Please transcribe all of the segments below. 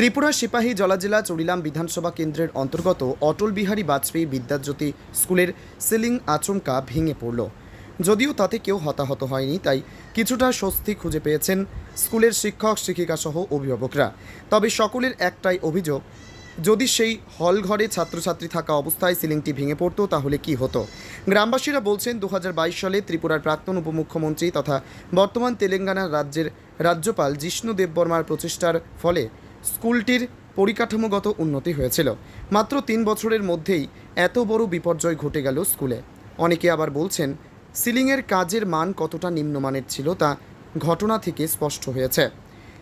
ত্রিপুরা সিপাহী জলাজেলা চড়িলাম বিধানসভা কেন্দ্রের অন্তর্গত অটল বিহারী বাজপেয়ী বিদ্যাজ্যোতি স্কুলের সিলিং আচমকা ভেঙে পড়ল। যদিও তাতে কেউ হতাহত হয়নি, তাই কিছুটা স্বস্তি খুঁজে পেয়েছেন স্কুলের শিক্ষক শিক্ষিকা সহ অভিভাবকরা। তবে সকলের একটাই অভিযোগ, যদি সেই হল ঘরে ছাত্রছাত্রী থাকা অবস্থায় সিলিংটি ভেঙে পড়তো, তাহলে কি হতো? গ্রামবাসীরা বলছেন দু হাজার বাইশ সালে ত্রিপুরার প্রাক্তন উপমুখ্যমন্ত্রী তথা বর্তমান তেলেঙ্গানা রাজ্যের রাজ্যপাল জিষ্ণু দেববর্মার প্রচেষ্টার ফলে স্কুলটির পরিকাঠামোগত উন্নতি হয়েছিল। মাত্র তিন বছরের মধ্যেই এত বড় বিপর্যয় ঘটে গেল স্কুলে। অনেকে আবার বলছেন, সিলিংয়ের কাজের মান কতটা নিম্নমানের ছিল তা ঘটনা থেকে স্পষ্ট হয়েছে।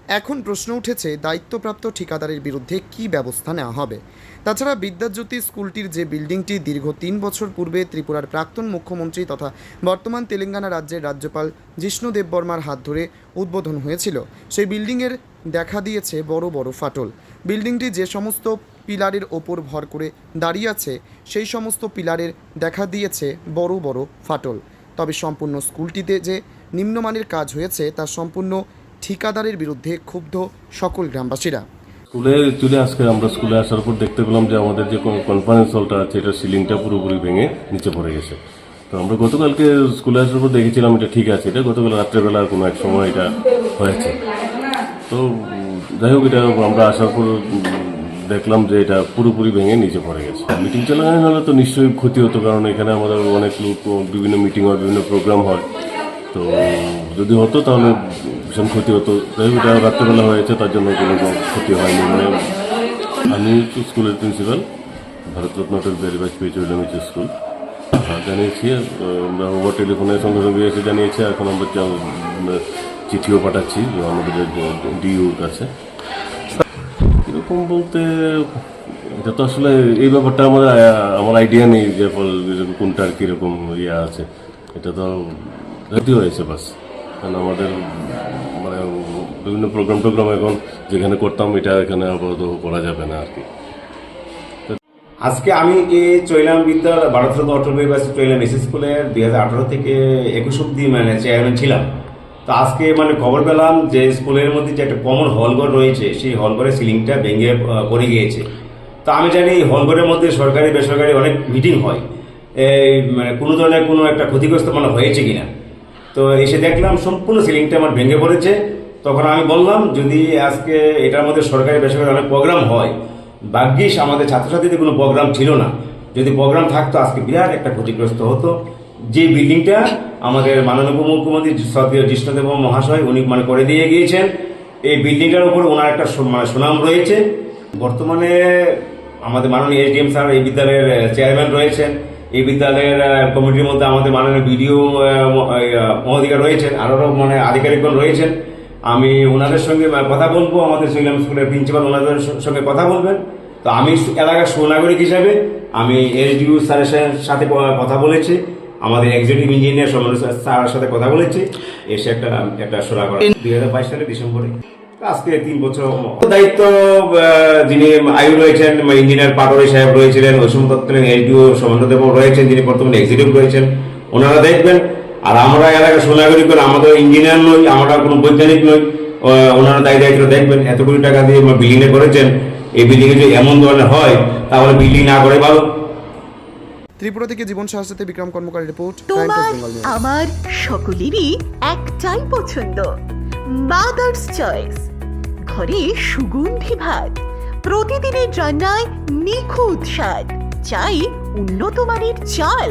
এখন প্রশ্ন উঠেছে, দায়িত্বপ্রাপ্ত ঠিকাদারের বিরুদ্ধে কি ব্যবস্থা নেওয়া হবে? তাছাড়া বিদ্যাজ্যোতি স্কুলটির যে বিল্ডিংটি দীর্ঘ তিন বছর পূর্বে ত্রিপুরার প্রাক্তন মুখ্যমন্ত্রী তথা বর্তমান তেলেঙ্গানা রাজ্যের রাজ্যপাল জিষ্ণু দেববর্মার হাত ধরে উদ্বোধন হয়েছিল, সেই বিল্ডিংয়ের দেখা দিয়েছে বড় বড় ফাটল। বিল্ডিংটি যে সমস্ত পিলারের ওপর ভর করে দাঁড়িয়ে আছে, সেই সমস্ত পিলারের দেখা দিয়েছে বড় বড় ফাটল। তবে সম্পূর্ণ স্কুলটিতে যে নিম্নমানের কাজ হয়েছে, তা সম্পূর্ণ ঠিকাদারের বিরুদ্ধে ক্ষুব্ধ সকল গ্রামবাসীরা। স্কুলে চলে আজকে আমরা স্কুলে আসার পর দেখতে পেলাম যে আমাদের যে কনফারেন্স হলটা আছে, এটা সিলিংটা পুরোপুরি ভেঙে নিচে পড়ে গেছে। তো আমরা গতকালকে স্কুলে আসার পর দেখেছিলাম এটা ঠিক আছে, এটা গতকাল রাত্রেবেলা কোনো এক সময় এটা হয়েছে। তো যাই হোক, এটা আমরা আসার পর দেখলাম যে এটা পুরোপুরি ভেঙে নিচে পড়ে গেছে। মিটিং চলাকালীন হলে তো নিশ্চয়ই ক্ষতি হতো, কারণ এখানে আমাদের অনেক লোক, বিভিন্ন মিটিং হয়, বিভিন্ন প্রোগ্রাম হয়। তো যদি হতো তাহলে ভীষণ ক্ষতি হতো। এটা রাত্রেবেলা হয়েছে, তার জন্য কোনো ক্ষতি হয়নি। মানে আমি স্কুলের প্রিন্সিপাল, ভারতরত্ন অটল বিহারী বাজপেয়ী চৈলামিচ স্কুল। জানিয়েছি আমরা ওভার টেলিফোনের সঙ্গে সঙ্গে এসে জানিয়েছি এখন আমরা চিঠিও পাঠাচ্ছি আমাদের ডিউর কাছে এরকম বলতে, এটা তো আসলে এই ব্যাপারটা আমাদের আমার আইডিয়া নেই যে ফল কোনটার কীরকম ইয়ে আছে। এটা তো ক্ষতি হয়েছে বাস। কারণ আমাদের বিভিন্ন প্রোগ্রাম টোগ্রাম এখন যেখানে করতাম, এটা এখানে আপাতত করা যাবে না আর কি। আজকে আমি এই চৈলাম বিদ্যার ভারতরত্ন অটল চৈলাম এস স্কুলের দুই হাজার আঠারো থেকে একুশ অব্দি মানে চেয়ারম্যান ছিলাম। তো আজকে মানে খবর পেলাম যে স্কুলের মধ্যে যে একটা কমন হলঘর রয়েছে, সেই হলঘরের সিলিংটা ভেঙে পড়ে গিয়েছে। তো আমি জানি হলঘরের মধ্যে সরকারি, বেসরকারি অনেক মিটিং হয়। এই মানে কোনো ধরনের কোনো একটা ক্ষতিগ্রস্ত মানে হয়েছে কিনা। তো এসে দেখলাম সম্পূর্ণ সিলিংটা আমার ভেঙে পড়েছে। তখন আমি বললাম, যদি আজকে এটার মধ্যে সরকারি বেসরকারি অনেক প্রোগ্রাম হয়, ভাগ্যিস আমাদের ছাত্রছাত্রীদের কোনো প্রোগ্রাম ছিল না। যদি প্রোগ্রাম থাকতো, আজকে বিরাট একটা ক্ষতিগ্রস্ত হতো। যে বিল্ডিংটা আমাদের মাননীয় উপমুখ্যমন্ত্রী সদীয় জিষ্ণুদেব মহাশয়, উনি মানে করে দিয়ে গিয়েছেন, এই বিল্ডিংটার উপর ওনার একটা মানে সুনাম রয়েছে। বর্তমানে আমাদের মাননীয় এসডিএম স্যার, এই বিদ্যালয়ের চেয়ারম্যান রয়েছেন। এই বিদ্যালয়ের কমিটির মধ্যে আমাদের মাননীয় বিডিও মহাধিকার রয়েছেন। আরও মানে আধিকারিকগণ রয়েছেন। আমি ওনাদের সঙ্গে কথা বলব আমাদের সুইলাম স্কুলের প্রিন্সিপাল ওনাদের সঙ্গে কথা বলবেন। তো আমি এলাকার সুনাগরিক হিসাবে আমি এসডিউ স্যারের সাথে কথা বলেছি। আমাদের এক্সিকিউটিভ ইঞ্জিনিয়ার সমর স্যারের সাথে কথা বলেছি। এসে একটা একটা সোনা করা। দুই হাজার বাইশ সালের ডিসেম্বরে। আজকে তিন বছর দায়িত্ব যিনি আয়ু রয়েছেন ইঞ্জিনিয়ার পাটোয়ারি সাহেব রয়েছিলেন ওই সময় তৎকালীন এসডিও সমন্বদেব রয়েছেন যিনি বর্তমানে এক্সিকিউটিভ রয়েছেন। ওনারা দেখবেন আর আমরা এলাকার সুনাগরিক আমাদের ইঞ্জিনিয়ার নই আমরা কোনো বৈজ্ঞানিক নই ওনারা দায়ী দায়িত্ব দেখবেন এত কোটি টাকা দিয়ে বিল্ডিং এ করেছেন এই বিল্ডিং যদি এমন ধরনের হয় তাহলে বিল্ডিং না করে ভালো। ত্রিপুরা থেকে জীবন সাহার বিক্রম কর্মকারী রিপোর্ট তোমার আমার সকলেরই একটাই পছন্দ মাদার্স চয়েস ঘরে সুগন্ধি ভাত প্রতিদিনের রান্নায় নিখুঁত স্বাদ চাই উন্নত মানের চাল